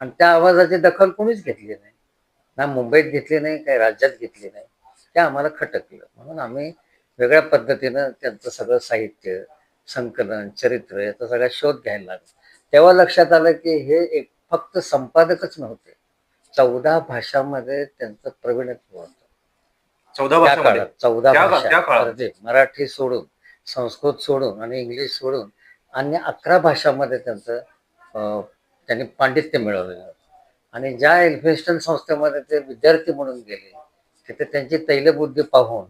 आणि त्या आवाजाची दखल कोणीच घेतली नाही. ना मुंबईत घेतली नाही काही राज्यात घेतली नाही. ते आम्हाला खटकलं. म्हणून आम्ही वेगळ्या पद्धतीनं त्यांचं सगळं साहित्य संकलन चरित्र याचा सगळा शोध घ्यायला लागला. तेव्हा लक्षात आलं की हे एक फक्त संपादकच नव्हते. चौदा भाषांमध्ये त्यांचं प्रवीणत्व होतं. चौदा त्या काळात चौदा त्या- भाषा त्या मराठी सोडून संस्कृत सोडून आणि इंग्लिश सोडून अन्य अकरा भाषांमध्ये त्यांचं त्यांनी पांडित्य मिळवलेलं आणि ज्या एल्फिन्स्टन संस्थेमध्ये ते विद्यार्थी म्हणून गेले तिथे त्यांची तैलबुद्धी पाहून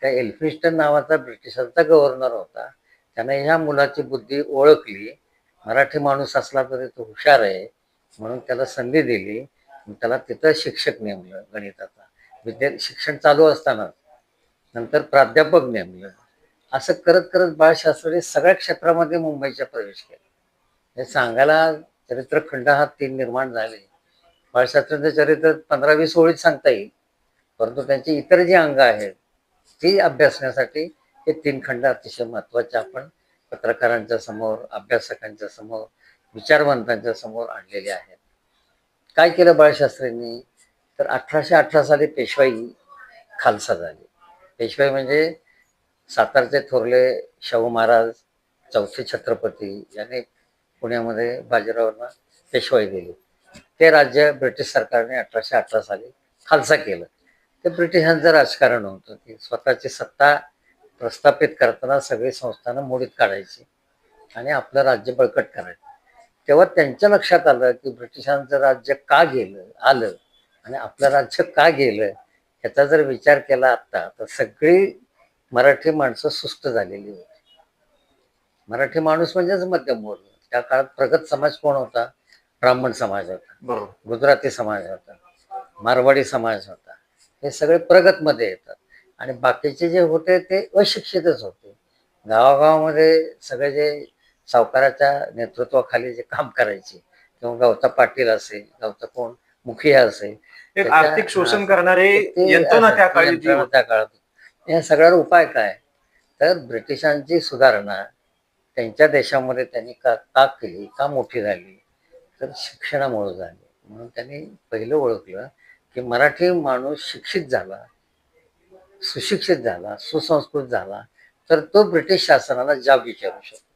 त्या एल्फिन्स्टन नावाचा ब्रिटिशांचा गव्हर्नर होता. त्याने ह्या मुलाची बुद्धी ओळखली. मराठी माणूस असला तरी तो हुशार आहे. म्हणून त्याला संधी दिली. त्याला तिथं शिक्षक नेमलं गणिताचा. विद्या शिक्षण चालू असताना नंतर प्राध्यापक नेमलं. असं करत करत बाळशास्त्री सगळ्या क्षेत्रामध्ये मुंबईच्या प्रवेश केला. हे सांगायला चरित्र खंड हा तीन निर्माण झाले. बाळशास्त्रींचं चरित्र पंधरा वीस ओळीत सांगता येईल. परंतु त्यांची इतर जी अंग आहेत ती अभ्यासण्यासाठी हे तीन खंड अतिशय महत्त्वाचे आपण पत्रकारांच्या समोर अभ्यासकांच्या समोर विचारवंतांच्या समोर आणलेले आहेत. काय केलं बाळशास्त्रींनी तर अठराशे अठरा साली पेशवाई खालसा झाली. पेशवाई म्हणजे सातारचे थोरले शाहू महाराज चौथे छत्रपती यांनी पुण्यामध्ये बाजीरावांना पेशवाई दिली. ते राज्य ब्रिटिश सरकारने अठराशे अठरा साली खालसा केलं. ते ब्रिटिशांचं राजकारण होतं. की स्वतःची सत्ता प्रस्थापित करताना सगळी संस्थानं मोडीत काढायची आणि आपलं राज्य बळकट करायचं. तेव्हा त्यांच्या लक्षात आलं की ब्रिटिशांचं राज्य का गेलं आलं आणि आपलं राज्य का गेलं ह्याचा जर विचार केला आता तर सगळी मराठी माणसं सुस्त झालेली होती. मराठी माणूस म्हणजेच मध्यम वर्ग त्या काळात प्रगत समाज कोण होता? ब्राह्मण समाज होता. गुजराती समाज होता. मारवाडी समाज होता. हे सगळे प्रगतमध्ये येतात. आणि बाकीचे जे होते ते अशिक्षितच होते. गावागावामध्ये सगळे जे सावकाराच्या नेतृत्वाखाली जे काम करायचे किंवा गावचा पाटील असेल गावचा कोण? मुखिया असेल आर्थिक शोषण करणारे त्या काळात. या सगळ्यावर उपाय काय? तर ब्रिटिशांची सुधारणा त्यांच्या देशामध्ये त्यांनी का का केली का मोठी झाली तर शिक्षणामुळे झाली. म्हणून त्यांनी पहिलं ओळखलं की मराठी माणूस शिक्षित झाला सुशिक्षित झाला सुसंस्कृत झाला तर तो ब्रिटिश शासनाला जाब विचारू शकतो.